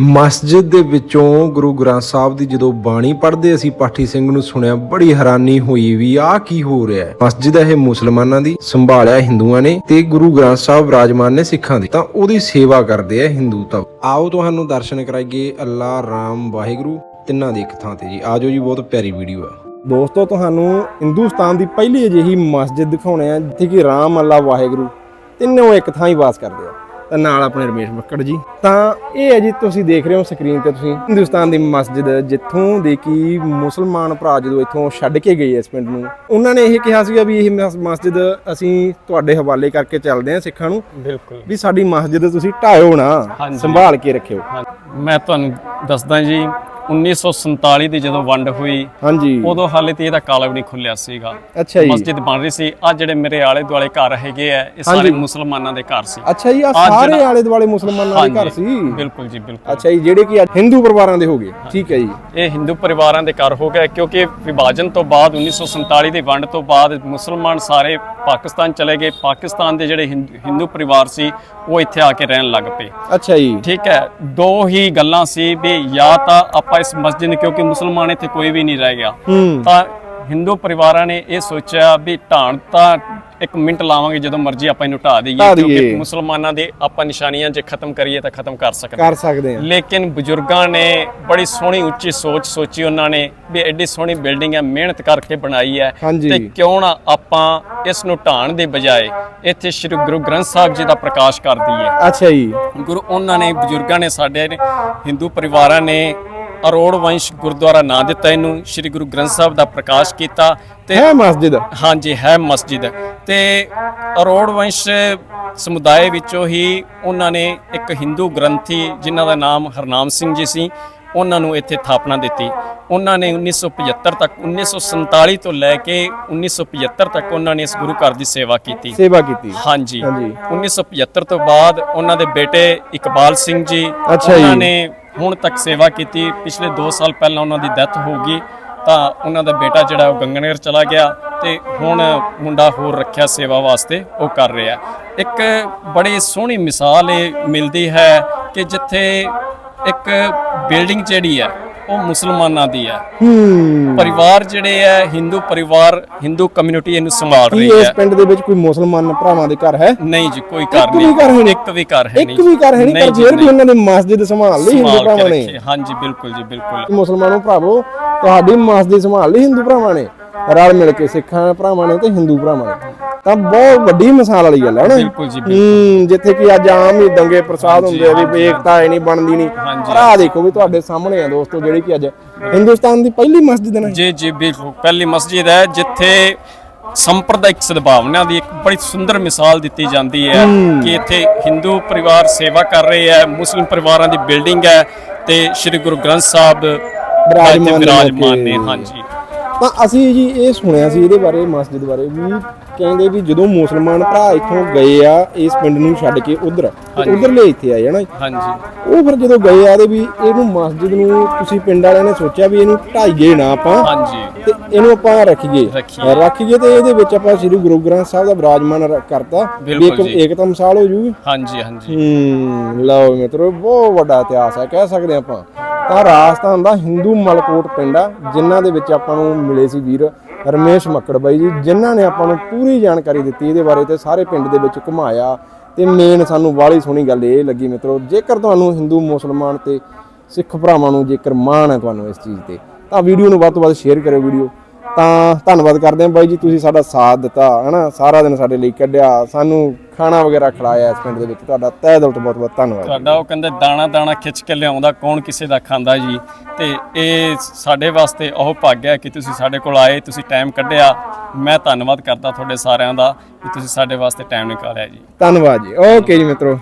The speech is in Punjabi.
ਮਸਜਿਦ ਦੇ ਵਿੱਚੋਂ ਗੁਰੂ ਗ੍ਰੰਥ ਸਾਹਿਬ ਦੀ ਜਦੋਂ ਬਾਣੀ ਪੜ੍ਹਦੇ ਅਸੀਂ ਪਾਠੀ ਸਿੰਘ ਨੂੰ ਸੁਣਿਆ, ਬੜੀ ਹੈਰਾਨੀ ਹੋਈ ਵੀ ਆਹ ਕੀ ਹੋ ਰਿਹਾ ਹੈ। ਮਸਜਿਦ ਇਹ ਮੁਸਲਮਾਨਾਂ ਦੀ ਸੰਭਾਲਿਆ, ਹਿੰਦੂਆਂ ਨੇ ਤੇ ਗੁਰੂ ਗ੍ਰੰਥ ਸਾਹਿਬ ਰਾਜਮਾਨ ਨੇ ਸਿੱਖਾਂ ਦੀ। ਤਾਂ ਉਹਦੀ ਸੇਵਾ ਕਰਦੇ ਆ ਹਿੰਦੂ ਤਾਂ। ਆਓ ਤੁਹਾਨੂੰ ਦਰਸ਼ਨ ਕਰਾਈਏ ਅੱਲਾ ਰਾਮ ਵਾਹਿਗੁਰੂ ਤਿੰਨਾਂ ਦੀ ਇੱਕ ਥਾਂ ਤੇ ਜੀ। ਆਜੋ ਜੀ, ਬਹੁਤ ਪਿਆਰੀ ਵੀਡੀਓ ਆ। ਦੋਸਤੋ, ਤੁਹਾਨੂੰ ਹਿੰਦੁਸਤਾਨ ਦੀ ਪਹਿਲੀ ਅਜਿਹੀ ਮਸਜਿਦ ਦਿਖਾਉਣੇ ਆ, ਜਿੱਥੇ ਕਿ ਰਾਮ ਅੱਲਾ ਵਾਹਿਗੁਰੂ ਤਿੰਨੋਂ ਇੱਕ ਥਾਂ ਹੀ ਵਾਸ ਕਰਦੇ ਆ। ਨਾਲ ਆਪਣੇ ਰਮੇਸ਼ ਮੱਕੜ ਜੀ। ਤਾਂ ਇਹ ਹੈ ਜੀ ਤੁਸੀਂ ਦੇਖ ਰਹੇ ਹੋ ਸਕਰੀਨ ਤੇ ਤੁਸੀਂ। ਹਿੰਦੁਸਤਾਨ ਦੀ ਮਸਜਿਦ ਜਿੱਥੋਂ ਦੇ ਕਿ ਮੁਸਲਮਾਨ ਭਰਾ ਜਦੋਂ ਇੱਥੋਂ ਛੱਡ ਕੇ ਗਏ ਇਸ ਪਿੰਡ ਨੂੰ ਉਹਨਾਂ ਨੇ ਇਹ ਕਿਹਾ ਸੀਗਾ ਵੀ ਇਹ ਮਸ- ਮਸਜਿਦ ਅਸੀਂ ਤੁਹਾਡੇ ਹਵਾਲੇ ਕਰਕੇ ਚੱਲਦੇ ਹਾਂ ਸਿੱਖਾਂ ਨੂੰ। ਬਿਲਕੁਲ। ਵੀ ਸਾਡੀ ਮਸਜਿਦ ਤੁਸੀਂ ਢਾਇਓ ਨਾ। ਸੰਭਾਲ ਕੇ ਰੱਖਿਓ। ਮੈਂ ਤੁਹਾਨੂੰ ਦੱਸਦਾ ਜੀ 1947 ਦੀ ਜਦੋਂ ਵੰਡ ਹੋਈ ਹਾਂਜੀ। ਉਦੋਂ ਹਾਲੇ ਤੇ ਇਹਦਾ ਕਾਲਾ ਵੀ ਨਹੀਂ ਖੁੱਲਿਆ ਸੀਗਾ। ਅੱਛਾ ਜੀ। ਮਸਜਿਦ ਬਣ ਰਹੀ ਸੀ। ਆ ਜਿਹੜੇ ਮੇਰੇ ਆਲੇ ਦੁਆਲੇ ਘਰ ਹੈਗੇ ਆ ਇਹ ਸਾਰੇ ਮੁਸਲਮਾਨਾਂ ਦੇ ਘਰ ਸੀ। ਅੱਛਾ ਜੀ ਆ ਸਾਰੇ ਆਲੇ ਦੁਆਲੇ ਮੁਸਲਮਾਨਾਂ ਦੇ ਘਰ ਸੀ? ਬਿਲਕੁਲ ਜੀ ਬਿਲਕੁਲ। ਅੱਛਾ ਜੀ ਜਿਹੜੇ ਕਿ ਹਿੰਦੂ ਪਰਿਵਾਰਾਂ ਦੇ ਹੋ ਗਏ। ਠੀਕ ਹੈ ਜੀ। ਇਹ ਹਿੰਦੂ ਪਰਿਵਾਰਾਂ ਦੇ ਘਰ ਹੋ ਗਏ ਕਿਉਂਕਿ ਵਿਭਾਜਨ ਤੋਂ ਬਾਅਦ 1947 ਦੀ ਵੰਡ ਤੋਂ ਬਾਅਦ ਮੁਸਲਮਾਨ ਸਾਰੇ ਪਾਕਿਸਤਾਨ ਚਲੇ ਗਏ। ਪਾਕਿਸਤਾਨ ਦੇ ਜਿਹੜੇ ਹਿੰਦੂ ਹਿੰਦੂ ਪਰਿਵਾਰ ਸੀ ਉਹ ਇੱਥੇ ਆ ਕੇ ਰਹਿਣ ਲੱਗ ਪਏ। ਅੱਛਾ ਜੀ। ਠੀਕ ਹੈ। ਦੋ ਹੀ ਗੱਲਾਂ ਸੀ ਵੀ ਜਾਂ ਤਾਂ ਆਪਾਂ ਇਸ ਮਸਜਿਦ ਨੂੰ ਕਿਉਂਕਿ ਮੁਸਲਮਾਨ ਇੱਥੇ ਕੋਈ ਵੀ ਨਹੀਂ ਰਹਿ ਗਿਆ। ਹੂੰ। ਤਾਂ ਹਿੰਦੂ ਪਰਿਵਾਰਾਂ ਨੇ ਇਹ ਸੋਚਿਆ ਵੀ ਢਾਣ ਤਾਂ ਇੱਕ ਮਿੰਟ ਲਾਵਾਂਗੇ ਜਦੋਂ ਮਰਜ਼ੀ ਆਪਾਂ ਇਹਨੂੰ ਢਾ ਦਈਏ। ਕਿਉਂਕਿ ਮੁਸਲਮਾਨਾਂ ਦੇ ਆਪਾਂ ਨਿਸ਼ਾਨੀਆਂ ਜੇ ਖਤਮ ਕਰੀਏ ਤਾਂ ਖਤਮ ਕਰ ਸਕਦੇ ਕਰ ਸਕਦੇ ਆ ਲੇਕਿਨ ਬਜ਼ੁਰਗਾਂ ਨੇ ਬੜੀ ਸੋਹਣੀ ਉੱਚੀ ਸੋਚ ਸੋਚੀ ਉਹਨਾਂ ਨੇ ਵੀ ਐਡੀ ਸੋਹਣੀ ਬਿਲਡਿੰਗ ਹੈ ਮਿਹਨਤ ਕਰਕੇ ਬਣਾਈ ਹੈ। ਤੇ ਕਿਉਂ ਨਾ ਆਪਾਂ ਇਸ ਨੂੰ ਢਾਣ ਦੇ ਬਜਾਏ ਇੱਥੇ ਸ੍ਰੀ ਗੁਰੂ ਗ੍ਰੰਥ ਸਾਹਿਬ ਜੀ ਦਾ ਪ੍ਰਕਾਸ਼ ਕਰ ਦਈਏ। ਅੱਛਾ ਜੀ। ਗੁਰੂ ਉਹਨਾਂ ਨੇ ਬਜ਼ੁਰਗਾਂ ਨੇ ਸਾਡੇ ਨੇ ਹਿੰਦੂ ਪਰਿਵਾਰਾਂ ਨੇ ਅਰੋੜ ਵੰਸ਼ ਗੁਰਦੁਆਰਾ ਨਾਂ ਦਿੱਤਾ ਇਹਨੂੰ ਸ੍ਰੀ ਗੁਰੂ ਗ੍ਰੰਥ ਸਾਹਿਬ ਦਾ ਪ੍ਰਕਾਸ਼ ਕੀਤਾ ਤੇ ਹੈ ਮਸਜਿਦ? ਹਾਂਜੀ ਹੈ ਮਸਜਿਦ। ਤੇ ਅਰੋੜ ਵੰਸ਼ ਸਮੁਦਾਇ ਵਿੱਚੋਂ ਹੀ ਉਹਨਾਂ ਨੇ ਇੱਕ ਹਿੰਦੂ ਗ੍ਰੰਥੀ ਜਿਨ੍ਹਾਂ ਦਾ ਨਾਮ ਹਰਨਾਮ ਸਿੰਘ ਜੀ ਸੀ ਉਹਨਾਂ ਨੂੰ ਇੱਥੇ ਥਾਪਨਾ ਦਿੱਤੀ। ਉਹਨਾਂ ਨੇ 1975 ਤੱਕ 1947 ਤੋਂ ਲੈ ਕੇ 1975 ਤੱਕ ਉਹਨਾਂ ਨੇ ਇਸ ਗੁਰੂ ਘਰ ਦੀ ਸੇਵਾ ਕੀਤੀ। ਸੇਵਾ ਕੀਤੀ। ਹਾਂਜੀ। ਹਾਂਜੀ। 1975 ਤੋਂ ਬਾਅਦ ਉਹਨਾਂ ਦੇ ਬੇਟੇ ਇਕਬਾਲ ਸਿੰਘ ਜੀ। ਉਹਨਾਂ ਨੇ ਹੁਣ ਤੱਕ ਸੇਵਾ ਕੀਤੀ, ਪਿਛਲੇ 2 ਸਾਲ ਪਹਿਲਾਂ ਉਹਨਾਂ ਦੀ ਡੈਥ ਹੋ ਗਈ, ਤਾਂ ਉਹਨਾਂ ਦਾ ਬੇਟਾ ਜਿਹੜਾ ਉਹ ਗੰਗਨਗਰ ਚਲਾ ਗਿਆ ਤੇ ਹੁਣ ਮੁੰਡਾ ਹੋਰ ਰੱਖਿਆ ਸੇਵਾ ਵਾਸਤੇ ਉਹ ਕਰ ਰਿਹਾ। ਇੱਕ ਬੜੀ ਸੋਹਣੀ ਮਿਸਾਲ ਇਹ ਮਿਲਦੀ ਹੈ ਕਿ ਜਿੱਥੇ ਇੱਕ ਬਿਲਡਿੰਗ ਜਿਹੜੀ ਹੈ ਉਹ ਮੁਸਲਮਾਨਾਂ ਦੀ ਹੈ ਹੂੰ। ਪਰਿਵਾਰ ਜਿਹੜੇ ਹੈ ਹਿੰਦੂ ਪਰਿਵਾਰ ਹਿੰਦੂ ਕਮਿਊਨਿਟੀ ਇਹਨੂੰ ਸੰਭਾਲ ਕੀ ਰਹੀ ਇਸ ਹੈ ਪਿੰਡ ਦੇ ਵਿੱਚ ਕੋਈ ਮੁਸਲਮਾਨ ਭਰਾਵਾਂ ਦੇ ਘਰ ਹੈ? ਨਹੀਂ ਜੀ ਕੋਈ ਘਰ ਇੱਕ ਵੀ ਘਰ ਹੈ ਨਹੀਂ। ਨਹੀਂ। ਇੱਕ ਵੀ ਘਰ ਹੈ ਨਹੀਂ ਇੱਕ ਵੀ ਘਰ ਹੈ ਨਹੀਂ ਪਰ ਜੀ, ਫਿਰ ਵੀ। ਉਹਨਾਂ ਨੇ ਮਸਜਿਦ ਸੰਭਾਲ ਲਈ ਹਿੰਦੂ ਸੰਭਾਲ ਕੇ ਭਰਾਵਾਂ ਨੇ। ਰੱਖੀ। ਹਾਂਜੀ ਬਿਲਕੁਲ ਜੀ ਬਿਲਕੁਲ। ਮੁਸਲਮਾਨੋ ਭਰਾਵੋ ਤੁਹਾਡੀ ਮਸਜਿਦ ਸੰਭਾਲ ਲਈ ਹਿੰਦੂ ਭਰਾਵਾਂ ਨੇ। ਰਲ ਮਿਲ ਕੇ ਸਿੱਖਾਂ ਭਰਾਵਾਂ ਨੇ ਤੇ ਹਿੰਦੂ ਭਰਾਵਾਂ ਨੇ। ਤਾਂ ਬਹੁਤ ਵੱਡੀ ਮਿਸਾਲ ਵਾਲੀ ਗੱਲ ਹੈ ਨਾ। ਬਿਲਕੁਲ ਜੀ, ਹੂੰ ਜਿੱਥੇ ਕਿ ਅੱਜ ਆਮ ਹੀ ਦੰਗੇ ਪ੍ਰਸਾਦ ਹੁੰਦੇ ਆ ਵੀ ਏਕਤਾ ਹੈ ਨਹੀਂ ਬਣਦੀ ਨਹੀਂ। ਪਰ ਆਹ ਦੇਖੋ ਵੀ ਤੁਹਾਡੇ ਸਾਹਮਣੇ ਆ ਦੋਸਤੋ ਜਿਹੜੀ ਕਿ ਅੱਜ ਹਿੰਦੁਸਤਾਨ ਦੀ ਪਹਿਲੀ ਮਸਜਿਦ ਹੈ ਜੀ ਜੀ ਬਿਲਕੁਲ। ਪਹਿਲੀ ਮਸਜਿਦ ਹੈ ਜਿੱਥੇ ਸੰਪਰਦਾਇਕ ਸਦਭਾਵਨਾ ਦੀ ਇੱਕ ਬੜੀ ਸੁੰਦਰ ਮਿਸਾਲ ਦਿੱਤੀ ਜਾਂਦੀ ਹੈ ਕਿ ਇੱਥੇ ਹਿੰਦੂ ਪਰਿਵਾਰ ਸੇਵਾ ਕਰ ਰਹੇ ਹੈ ਮੁਸਲਿਮ ਪਰਿਵਾਰਾਂ ਦੀ ਬਿਲਡਿੰਗ ਹੈ ਤੇ ਸ੍ਰੀ ਗੁਰੂ ਗ੍ਰੰਥ ਸਾਹਿਬ ਵਿਰਾਜਮਾਨ ਨੇ। ਹਾਂਜੀ। ਤਾਂ ਅਸੀਂ ਜੀ ਇਹ ਸੁਣਿਆ ਸੀ ਇਹਦੇ ਬਾਰੇ ਮਸਜਿਦ ਬਾਰੇ ਵੀ ਕਹਿੰਦੇ ਵੀ ਜਦੋਂ ਮੁਸਲਮਾਨ ਭਰਾ ਇੱਥੋਂ ਗਏ ਆ ਇਸ ਪਿੰਡ ਨੂੰ ਛੱਡ ਕੇ ਉਧਰ ਉਧਰਲੇ ਇੱਥੇ ਆਏ ਹਨਾ ਹਾਂਜੀ। ਉਹ ਫਿਰ ਜਦੋਂ ਗਏ ਆ ਤੇ ਵੀ ਇਹਨੂੰ ਮਸਜਿਦ ਨੂੰ ਤੁਸੀਂ ਪਿੰਡ ਵਾਲਿਆਂ ਨੇ ਸੋਚਿਆ ਵੀ ਇਹਨੂੰ ਢਾਈਏ ਨਾ ਆਪਾਂ ਹਾਂਜੀ। ਤੇ ਇਹਨੂੰ ਆਪਾਂ ਰੱਖੀਏ। ਰੱਖੀਏ। ਤੇ ਇਹਦੇ ਵਿੱਚ ਆਪਾਂ ਸ੍ਰੀ ਗੁਰੂ ਗ੍ਰੰਥ ਸਾਹਿਬ ਦਾ ਵਿਰਾਜਮਾਨ ਰ- ਕਰਤਾ। ਇੱਕ। ਏਕਤਾ ਮਿਸਾਲ ਹੋ ਜੂਗੀ। ਹਾਂਜੀ ਹਾਂਜੀ। ਹੂੰ ਲਓ ਮਿੱਤਰੋ ਬਹੁਤ ਵੱਡਾ ਇਤਿਹਾਸ ਹੈ ਕਹਿ ਸਕਦੇ ਆਪਾਂ। ਤਾਂ ਰਾਜਸਥਾਨ ਦਾ ਹਿੰਦੂ ਮਲਕੋਟ ਪਿੰਡ ਆ, ਜਿਨ੍ਹਾਂ ਦੇ ਵਿੱਚ ਆਪਾਂ ਨੂੰ ਮਿਲੇ ਸੀ ਵੀਰ ਰਮੇਸ਼ ਮੱਕੜ ਬਾਈ ਜੀ, ਜਿਨ੍ਹਾਂ ਨੇ ਆਪਾਂ ਨੂੰ ਪੂਰੀ ਜਾਣਕਾਰੀ ਦਿੱਤੀ ਇਹਦੇ ਬਾਰੇ ਤੇ ਸਾਰੇ ਪਿੰਡ ਦੇ ਵਿੱਚ ਘੁਮਾਇਆ ਤੇ ਮੇਨ ਸਾਨੂੰ ਬਾਹਲੀ ਸੋਹਣੀ ਗੱਲ ਇਹ ਲੱਗੀ ਮਿੱਤਰੋ, ਜੇਕਰ ਤੁਹਾਨੂੰ ਹਿੰਦੂ, ਮੁਸਲਮਾਨ ਤੇ ਸਿੱਖ ਭਰਾਵਾਂ ਨੂੰ ਜੇਕਰ ਮਾਣ ਹੈ ਤੁਹਾਨੂੰ ਇਸ ਚੀਜ਼ ਤੇ, ਤਾਂ ਵੀਡੀਓ ਨੂੰ ਵੱਧ ਤੋਂ ਵੱਧ ਸ਼ੇਅਰ ਕਰਿਓ ਵੀਡੀਓ ਤਾਂ ਧੰਨਵਾਦ ਕਰਦੇ ਹਾਂ ਬਾਈ ਜੀ ਤੁਸੀਂ ਸਾਡਾ ਸਾਥ ਦਿੱਤਾ ਹਨਾ? ਸਾਰਾ ਦਿਨ ਸਾਡੇ ਲਈ ਕੱਢਿਆ ਸਾਨੂੰ ਖਾਣਾ ਵਗੈਰਾ ਖਿਲਾਇਆ ਇਸ ਪਿੰਡ ਦੇ ਵਿੱਚ ਤੁਹਾਡਾ ਤਹਿ ਦਿਲ ਤੋਂ ਬਹੁਤ ਬਹੁਤ ਧੰਨਵਾਦ। ਤੁਹਾਡਾ ਉਹ ਕਹਿੰਦੇ ਦਾਣਾ ਦਾਣਾ ਖਿੱਚ ਕੇ ਲਿਆਉਂਦਾ ਕੌਣ ਕਿਸੇ ਦਾ ਖਾਂਦਾ ਜੀ? ਤੇ ਇਹ ਸਾਡੇ ਵਾਸਤੇ ਉਹ ਭਾਗਿਆ ਕਿ ਤੁਸੀਂ ਸਾਡੇ ਕੋਲ ਆਏ ਤੁਸੀਂ ਟਾਈਮ ਕੱਢਿਆ। ਮੈਂ ਧੰਨਵਾਦ ਕਰਦਾ ਤੁਹਾਡੇ ਸਾਰਿਆਂ ਦਾ ਕਿ ਤੁਸੀਂ ਸਾਡੇ ਵਾਸਤੇ ਟਾਈਮ ਨਿਕਾਲਿਆ ਜੀ। ਧੰਨਵਾਦ ਜੀ। ਓਕੇ ਜੀ ਮਿੱਤਰੋ।